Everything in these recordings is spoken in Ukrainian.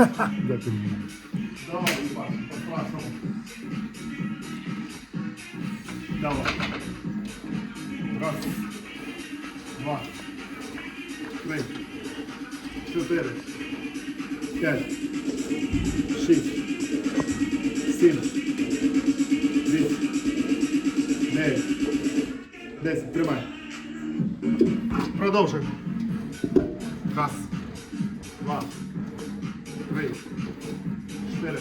Дякую. Давай, Паш, по-вашому. Давай. Раз, два, три, чотири, п'ять, шість, сім, вісім, дев'ять, десять. Тримай. Продовжуй. Раз, два, три, чотири,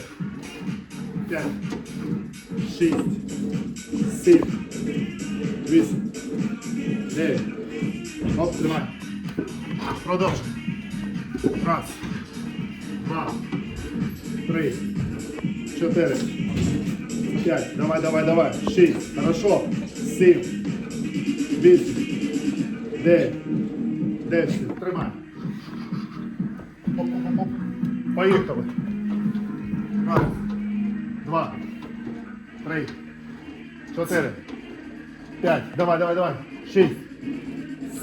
п'ять, шість, сім, вісім, дев'ять. Оп, тримай. Продовжуй. Раз, два, три, чотири, п'ять. Давай, давай, давай. Шість. Хорошо. Сім, вісім, дев'ять, десять. Тримай. Оп-оп-оп. Поїхали. Раз, два, три, чотири, п'ять. Давай, давай, давай. Шість,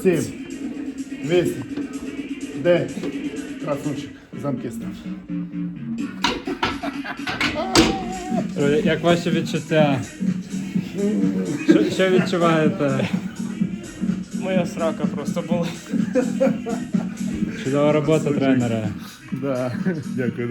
сім, вісім, дев'ять. Красунчик. Замки став. Е, Як ваші відчуття? Що, що відчуваєте? Моя срака просто була. Чудова робота тренера. Да. Дякую.